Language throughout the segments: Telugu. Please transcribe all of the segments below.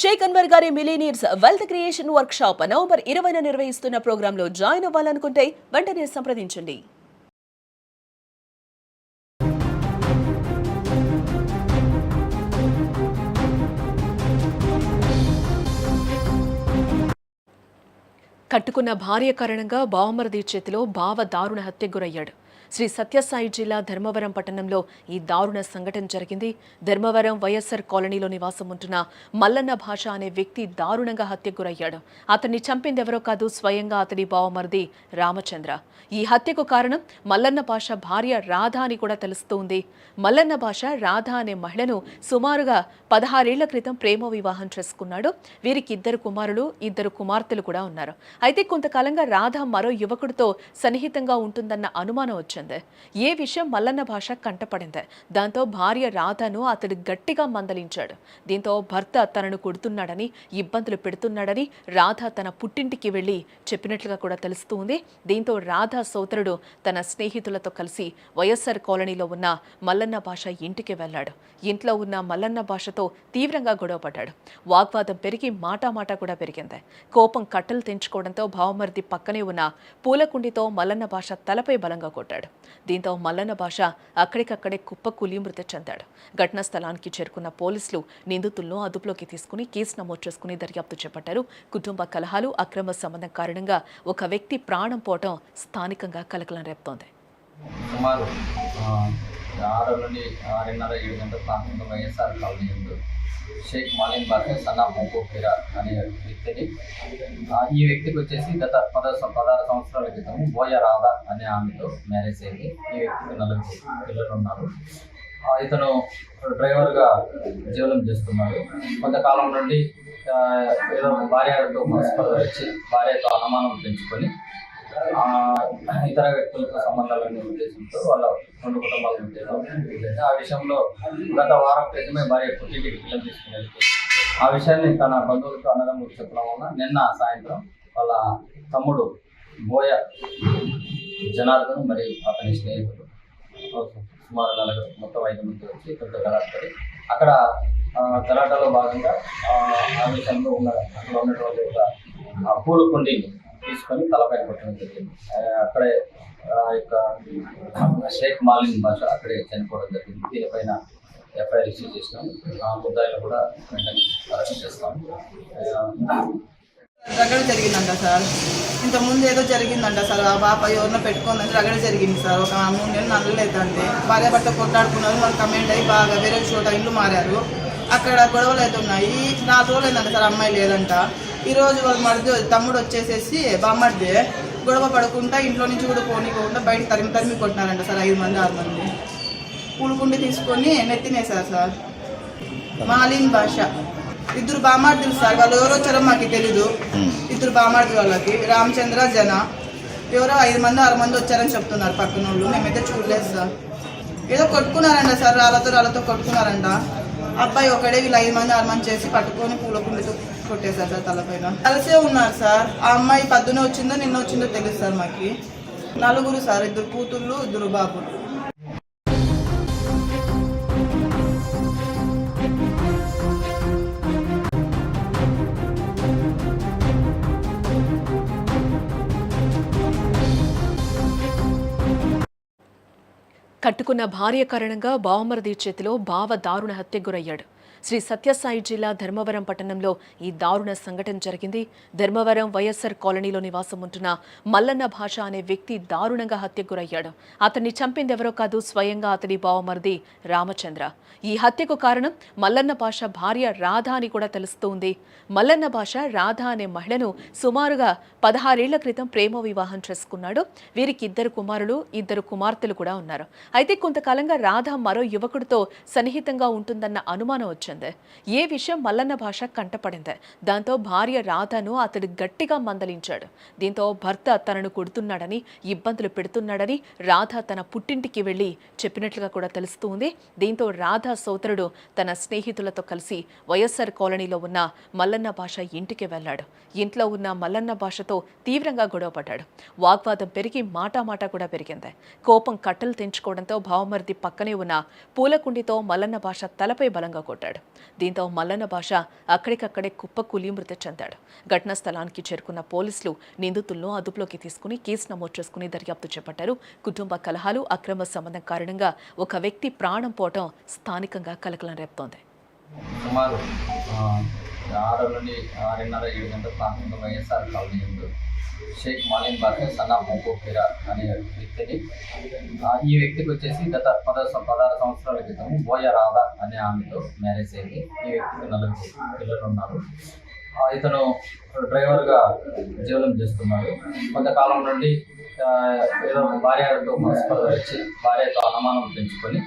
షేక్ అన్వర్ గారి millionaires wealth creation workshop November ఇరవైన నిర్వహిస్తున్న ప్రోగ్రాంలో జాయిన్ అవ్వాలనుకుంటే వెంటనే సంప్రదించండి. కట్టుకున్న భార్య కారణంగా బావమరది చేతిలో బావ దారుణ హత్యకు గురయ్యాడు. శ్రీ సత్యసాయి జిల్లా ధర్మవరం పట్టణంలో ఈ దారుణ సంఘటన జరిగింది. ధర్మవరం వైఎస్ఆర్ కాలనీలో నివాసం ఉంటున్న మల్లన్న భాష అనే వ్యక్తి దారుణంగా హత్యకు గురయ్యాడు. అతన్ని చంపింది ఎవరో కాదు స్వయంగా అతడి బావమరిది రామచంద్ర. ఈ హత్యకు కారణం మల్లన్న భాష భార్య రాధ అని కూడా తెలుస్తోంది మల్లన్న భాష రాధ అనే మహిళను సుమారుగా పదహారేళ్ళ క్రితం ప్రేమ వివాహం చేసుకున్నాడు. వీరికి ఇద్దరు కుమారులు ఇద్దరు కుమార్తెలు కూడా ఉన్నారు. అయితే కొంతకాలంగా రాధ మరో యువకుడితో సన్నిహితంగా ఉంటుందన్న అనుమానం వచ్చింది. ఏ విషయం మల్లన్న భాష కంటపడింది. దాంతో భార్య రాధను అతడు గట్టిగా మందలించాడు. దీంతో భర్త తనను కొడుతున్నాడని ఇబ్బందులు పెడుతున్నాడని రాధ తన పుట్టింటికి వెళ్ళి చెప్పినట్లుగా కూడా తెలుస్తుంది. దీంతో రాధ సోదరుడు తన స్నేహితులతో కలిసి వైఎస్ఆర్ కాలనీలో ఉన్న మల్లన్న భాష ఇంటికి వెళ్ళాడు. ఇంట్లో ఉన్న మల్లన్న భాషతో తీవ్రంగా గొడవపడ్డాడు వాగ్వాదం పెరిగి మాటామాట కూడా పెరిగింది. కోపం కట్టలు తెంచుకోవడంతో భావమర్ది పక్కనే ఉన్న పూలకుండితో మల్లన్న భాష తలపై బలంగా కొట్టాడు. దీంతో మల్లన్న భాష అక్కడికక్కడే కుప్పకూలి మృతి చెందాడు. ఘటనా స్థలానికి చేరుకున్న పోలీసులు నిందితులను అదుపులోకి తీసుకుని కేసు నమోదు చేసుకుని దర్యాప్తు చేపట్టారు. కుటుంబ కలహాలు అక్రమ సంబంధం కారణంగా ఒక వ్యక్తి ప్రాణం పోవటం స్థానికంగా కలకలం రేపుతోంది. సుమారు ఆరు నుండి ఆరున్నర ఏడు గంటల ప్రాంతంలో వైఎస్ఆర్ కాలనీ ఉంది షేక్ మాలిన్ బాషా సన్నా మొకోపిరా అనే వ్యక్తిని. ఈ వ్యక్తికి వచ్చేసి గత పద పదహారు సంవత్సరాల క్రితం బోయ రాధ అనే ఆమెతో మ్యారేజ్ అయింది. ఈ వ్యక్తికి నలుగురు పిల్లలు ఉన్నారు ఇతను డ్రైవర్గా జీవనం చేస్తున్నాడు. కొంతకాలం నుండి ఆ, ఏదో భార్యతో మనస్పర్ధ వచ్చి భార్యతో అనుమానం పెంచుకొని ఇతర వ్యక్తులతో సంబంధాలనే ఉద్దేశంతో వాళ్ళ రెండు కుటుంబాలు ఉద్దేశం ఆ విషయంలో గత వారం క్రితమే భార్య పుట్టింటికి పిల్లలు తీసుకుని వెళ్తే ఆ విషయాన్ని తన బంధువులతో అన్నదమ్ములకు చెప్పడం వలన నిన్న సాయంత్రం వాళ్ళ తమ్ముడు బోయ జనార్దన్ మరియు అతని స్నేహితుడు సుమారు నలుగురు మొత్తం ఐదు మంది వచ్చి ఇతనితో గలాటపడి అక్కడ ఆ, గలాటలో భాగంగా ఆ, విషయంలో ఉన్న అక్కడ ఉన్నటువంటి ఒక పూలు పూల తీసుకొని తలపైన కొట్టడం జరిగింది. అక్కడే ఆ యొక్క షేక్ మాలిన్ భాష అక్కడే చనిపోవడం జరిగింది. దీనిపైన ఎఫ్ఐఆర్ ఇష్యూ చేసినాం. ఆ ముద్దాయిలు కూడా వెంటనే అరెస్ట్ చేస్తాం రగడ జరిగిందంట సార్. ఇంతకుముందు ఏదో జరిగిందంట సార్. ఆ పాప ఎవరినో పెట్టుకుందంటే రగడ జరిగింది సార్. ఒక మూడు నెలలు నల్లు భార్య భర్త కొట్లాడుకున్నారు. వాళ్ళు కమెంట్ అయ్యి బాగా వేరే చోట ఇల్లు మారారు. అక్కడ గొడవలు అయితే ఉన్నాయి. నాలుగు రోజులు అయిందంట సార్ అమ్మాయి లేదంట. ఈ రోజు వాళ్ళ మరిది తమ్ముడు వచ్చేసేసి బామ్మడిది గొడవ పడకుండా ఇంట్లో నుంచి కూడా పోనీకోకుండా బయట తరిమి తరిమి కొట్టినారంట సార్ ఐదు మంది ఆరు మంది. పూలుకుండి తీసుకొని నెత్తినేశారు సార్. మాలిన్ భాష. ఇద్దరు బామార్దులు సార్ వాళ్ళు ఎవరో వచ్చారో మాకు తెలీదు. ఇద్దరు బామార్ది వాళ్ళకి. రామచంద్ర జన. ఎవరో ఐదు మంది ఆరు మంది వచ్చారని చెప్తున్నారు పక్కన వాళ్ళు మేమైతే చూడలేదు సార్. ఏదో కొట్టుకున్నారంట సార్ రాళ్ళతో రాళ్ళతో కొట్టుకున్నారంట. అబ్బాయి ఒకడే వీళ్ళు ఐదు మంది ఆరు మంది చేసి పట్టుకొని పూల కుండితో కొట్టేశారు సార్ తలపైన. కలిసే ఉన్నారు సార్. ఆ అమ్మాయి పద్దునే వచ్చిందో నిన్న వచ్చిందో తెలుసు సార్ మాకు. నలుగురు సార్ ఇద్దరు కూతుళ్ళు ఇద్దరు బాబులు. కట్టుకున్న భార్య కారణంగా బావమరది చేతిలో బావ దారుణ హత్యకు గురయ్యాడు. శ్రీ సత్యసాయి జిల్లా ధర్మవరం పట్టణంలో ఈ దారుణ సంఘటన జరిగింది. ధర్మవరం వైఎస్ఆర్ కాలనీలో నివాసం ఉంటున్న మల్లన్న భాష అనే వ్యక్తి దారుణంగా హత్యకు గురయ్యాడు. అతన్ని చంపిందెవరో కాదు స్వయంగా అతడి బావమరిది రామచంద్ర. ఈ హత్యకు కారణం మల్లన్న భాష భార్య రాధ అని కూడా తెలుస్తోంది మల్లన్న భాష రాధ అనే మహిళను సుమారుగా పదహారేళ్ళ క్రితం ప్రేమ వివాహం చేసుకున్నాడు. వీరికి ఇద్దరు కుమారులు ఇద్దరు కుమార్తెలు కూడా ఉన్నారు. అయితే కొంతకాలంగా రాధ మరో యువకుడితో సన్నిహితంగా ఉంటుందన్న అనుమానం వచ్చింది. ఏ విషయం మల్లన్న భాష కంటపడింది. దాంతో భార్య రాధను అతడు గట్టిగా మందలించాడు. దీంతో భర్త తనను కొడుతున్నాడని ఇబ్బందులు పెడుతున్నాడని రాధ తన పుట్టింటికి వెళ్ళి చెప్పినట్లుగా కూడా తెలుస్తుంది దీంతో రాధ సోదరుడు తన స్నేహితులతో కలిసి వైఎస్ఆర్ కాలనీలో ఉన్న మల్లన్న భాష ఇంటికి వెళ్ళాడు. ఇంట్లో ఉన్న మల్లన్న భాషతో తీవ్రంగా గొడవపడ్డాడు. వాగ్వాదం పెరిగి మాటామాట కూడా పెరిగింది. కోపం కట్టలు తెంచుకోవడంతో భావమర్ది పక్కనే ఉన్న పూలకుండితో మల్లన్న భాష తలపై బలంగా కొట్టాడు. దీంతో మల్లన్న భాష అక్కడికక్కడే కుప్పకూలి మృతి చెందాడు. ఘటనా స్థలానికి చేరుకున్న పోలీసులు నిందితులను అదుపులోకి తీసుకుని కేసు నమోదు చేసుకుని దర్యాప్తు చేపట్టారు. కుటుంబ కలహాలు అక్రమ సంబంధం కారణంగా ఒక వ్యక్తి ప్రాణం పోవటం స్థానికంగా కలకలం రేపుతోంది. సుమారు ఆరు నుండి ఆరున్నర ఏడు గంటల ప్రాంతంలో వైఎస్ఆర్ కాలనీ షేక్ మాలిన్ బాసే సన్నా మొకోపిరా అనే వ్యక్తిని. ఈ వ్యక్తికి వచ్చేసి గత పద పదహారు సంవత్సరాల క్రితం బోయ రాధ అనే ఆమెతో మ్యారేజ్ అయింది. ఈ వ్యక్తికి నలుగురు పిల్లలు ఉన్నారు ఇతను డ్రైవర్గా జీవనం చేస్తున్నాడు. కొంతకాలం నుండి ఏదో భార్యతో మనస్పర్ధ వచ్చి భార్యతో అనుమానం పెంచుకొని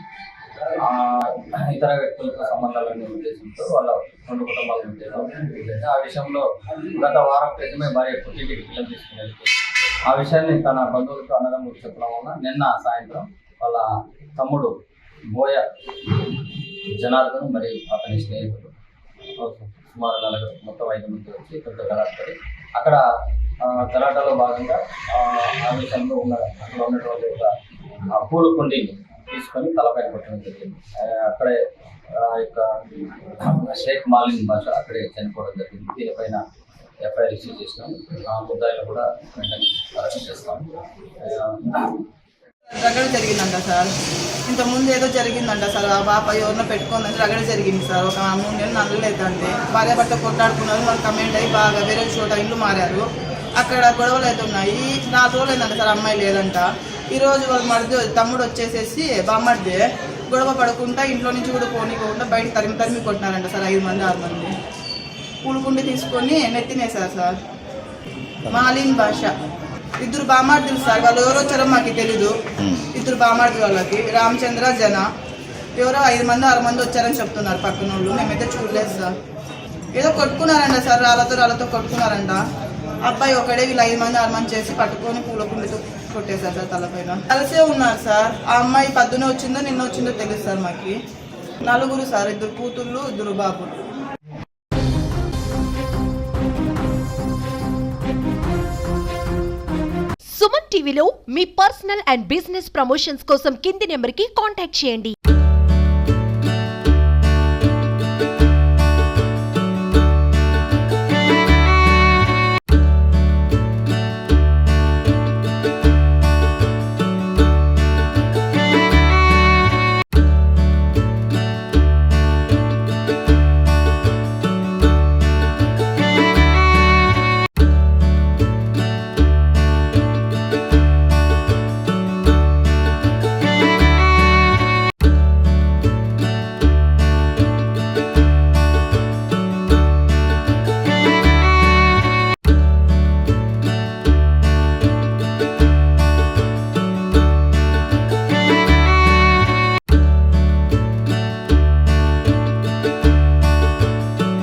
ఇతర వ్యక్తులతో సంబంధాలనే ఉద్దేశంతో వాళ్ళ రెండు కుటుంబాల ఉద్దేశం ఆ విషయంలో గత వారం క్రితమే భార్య పుట్టింటికి పిల్లలు తీసుకుని వెళ్తే ఆ విషయాన్ని తన బంధువులకు అన్నదమ్ములకు చెప్పడం వల్ల నిన్న సాయంత్రం వాళ్ళ తమ్ముడు బోయ జనార్దన్ మరి అతని స్నేహితులు సుమారు నలుగురు మొత్తం ఐదు మంది వచ్చి పెద్ద గలాటపడి అక్కడ ఆ, గలాటలో భాగంగా ఆ, విషయంలో ఉన్న అక్కడ ఉన్నటువంటి ఒక పూల కుండీని తీసుకొని తలపై కొట్టడం జరిగింది. అక్కడే ఆ యొక్క షేక్ మాలిన్ భాష అక్కడే చనిపోవడం జరిగింది. దీనిపైన ఎఫ్ఐఆర్ ఇష్యూ చేసినాం. ఆ ముద్దాయిలు కూడా వెంటనే అరెస్ట్ చేస్తాం. రగడ జరిగిందంట సార్. ఇంత ముందు ఏదో జరిగిందంట సార్. ఆ పాప ఎవరినో పెట్టుకుందని రగడ జరిగింది సార్. ఒక మూడు నెలలు నల్లలేదంటే భార్య భర్త కొట్లాడుకున్నారు. వాళ్ళు కమెంట్ అయ్యి బాగా వేరే చోట ఇల్లు మారారు. అక్కడ గొడవలు అయితే ఉన్నాయి. నాలుగు రోజులు అయిందంట సార్ అమ్మాయి లేదంట. ఈ రోజు వాళ్ళ మరిది తమ్ముడు వచ్చేసేసి బామ్మడిది గొడవ పడకుండా ఇంట్లో నుంచి కూడా పోనీకోకుండా బయట తరిమి తరిమి కొట్టినారంట సార్ ఐదు మంది ఆరు మంది. పూలుకుండి తీసుకొని నెత్తినేసారు సార్. మాలిన్ భాష. ఇద్దరు బామార్దులు సార్. వాళ్ళు ఎవరో వచ్చారో మాకు తెలీదు. ఇద్దరు బామార్ది వాళ్ళకి. రామచంద్ర జన. ఎవరో ఐదు మంది ఆరు మంది వచ్చారని చెప్తున్నారు పక్కన వాళ్ళు మేమైతే చూడలేదు సార్. ఏదో కొట్టుకున్నారంట సార్. రాళ్ళతో రాళ్ళతో కొట్టుకున్నారంట. అబ్బాయి ఒకడే వీళ్ళు ఐదు మంది ఆరు మంది చేసి పట్టుకొని పూల కుండితో కొట్టేశారు సార్ తలపైన. కలిసే ఉన్నారు సార్. ఆ అమ్మాయి పద్దునే వచ్చిందో నిన్న వచ్చిందో తెలుసు సార్ మాకు. నలుగురు సార్ ఇద్దరు కూతుళ్ళు ఇద్దరు బాబులు. సుమన్ టీవీలో మీ పర్సనల్ అండ్ బిజినెస్ ప్రమోషన్స్ కోసం కింది నెంబర్కి కాంటాక్ట్ చేయండి.